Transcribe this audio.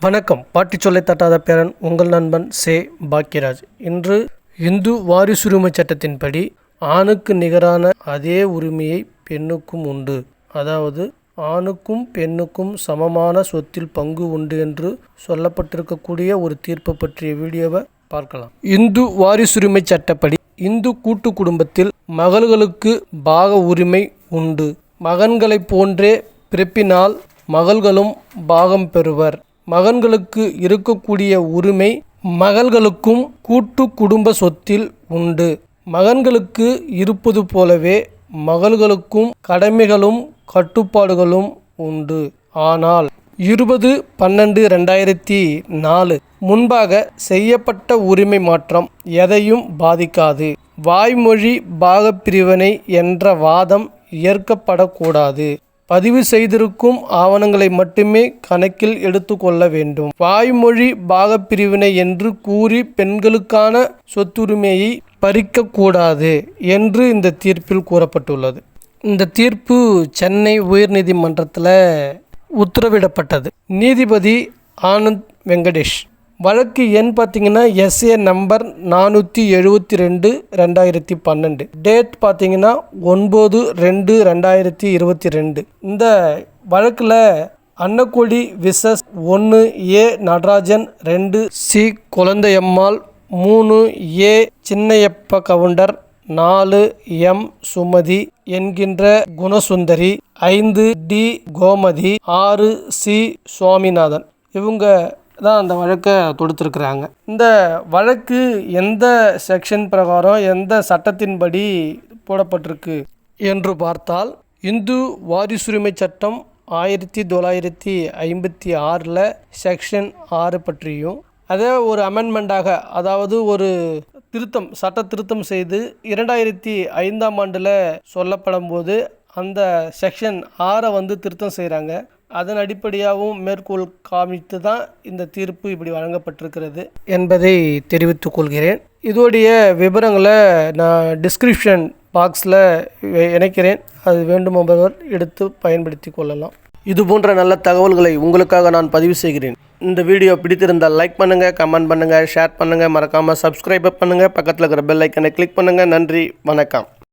வணக்கம். பாட்டி சொல்லை தட்டாத பேரன் உங்கள் நண்பன் சே. பாக்கியராஜ். இன்று இந்து வாரிசுரிமை சட்டத்தின்படி ஆணுக்கு நிகரான அதே உரிமையை பெண்ணுக்கும் உண்டு. அதாவது ஆணுக்கும் பெண்ணுக்கும் சமமான சொத்தில் பங்கு உண்டு என்று சொல்லப்பட்டிருக்கக்கூடிய ஒரு தீர்ப்பு பற்றிய வீடியோவை பார்க்கலாம். இந்து வாரிசுரிமை சட்டப்படி இந்து கூட்டு குடும்பத்தில் மகள்களுக்கு பாக உரிமை உண்டு. மகன்களைப் போன்றே பிறப்பினால் மகள்களும் பாகம் பெறுவர். மகன்களுக்கு இருக்கக்கூடிய உரிமை மகள்களுக்கும் கூட்டு குடும்ப சொத்தில் உண்டு. மகன்களுக்கு இருப்பது போலவே மகள்களுக்கும் கடமைகளும் கட்டுப்பாடுகளும் உண்டு. ஆனால் இருபது பன்னெண்டு ரெண்டாயிரத்தி நாலு முன்பாக செய்யப்பட்ட உரிமை மாற்றம் எதையும் பாதிக்காது. வாய்மொழி பாகப்பிரிவினை என்ற வாதம் ஏற்கப்படக்கூடாது. பதிவு செய்திருக்கும் ஆவணங்களை மட்டுமே கணக்கில் எடுத்துக்கொள்ள வேண்டும். வாய்மொழி பாகப்பிரிவினை என்று கூறி பெண்களுக்கான சொத்துரிமையை பறிக்கக்கூடாது என்று இந்த தீர்ப்பில் கூறப்பட்டுள்ளது. இந்த தீர்ப்பு சென்னை உயர்நீதிமன்றத்தில் உத்தரவிடப்பட்டது. நீதிபதி ஆனந்த் வெங்கடேஷ். வழக்கு எண் பார்த்தீங்கன்னா எஸ்ஏ நம்பர் நானூற்றி எழுபத்தி ரெண்டு ரெண்டாயிரத்தி பன்னெண்டு. டேட் பார்த்தீங்கன்னா ஒன்பது ரெண்டு ரெண்டாயிரத்தி இருபத்தி ரெண்டு. இந்த வழக்கில் அன்னக்கொடி விசஸ் ஒன்று ஏ நடராஜன் ரெண்டு சி குழந்தையம்மாள் மூணு ஏ சின்னையப்ப கவுண்டர் நாலு எம் சுமதி என்கின்ற குணசுந்தரி ஐந்து டி கோமதி ஆறு சி சுவாமிநாதன். இவங்க தான் அந்த வழக்கை தொடுத்திருக்கிறாங்க. இந்த வழக்கு எந்த செக்ஷன் பிரகாரம் எந்த சட்டத்தின்படி போடப்பட்டிருக்கு என்று பார்த்தால் இந்து வாரிசுரிமை சட்டம் ஆயிரத்தி தொள்ளாயிரத்தி ஐம்பத்தி ஆறில் செக்ஷன் ஆறு பற்றியும் அதே ஒரு அமெண்ட்மெண்ட்டாக அதாவது ஒரு திருத்தம் சட்ட திருத்தம் செய்து இரண்டாயிரத்தி ஐந்தாம் ஆண்டில் சொல்லப்படும் போது அந்த செக்ஷன் ஆறை வந்து திருத்தம் செய்கிறாங்க அதன் அடிப்படையாகவும் மேற்கோள் காமித்து தான் இந்த தீர்ப்பு இப்படி வழங்கப்பட்டிருக்கிறது என்பதை தெரிவித்துக் கொள்கிறேன். இதோடைய விவரங்களை நான் டிஸ்கிரிப்ஷன் பாக்ஸில் இணைக்கிறேன். அது வேண்டுமென்பவர் எடுத்து பயன்படுத்தி கொள்ளலாம். இது போன்ற நல்ல தகவல்களை உங்களுக்காக நான் பதிவு செய்கிறேன். இந்த வீடியோ பிடித்திருந்தால் லைக் பண்ணுங்கள் கமெண்ட் பண்ணுங்கள் ஷேர் பண்ணுங்கள் மறக்காமல் சப்ஸ்கிரைப் பண்ணுங்கள் பக்கத்தில் இருக்கிற பெல் ஐக்கனை கிளிக் பண்ணுங்கள் நன்றி வணக்கம்.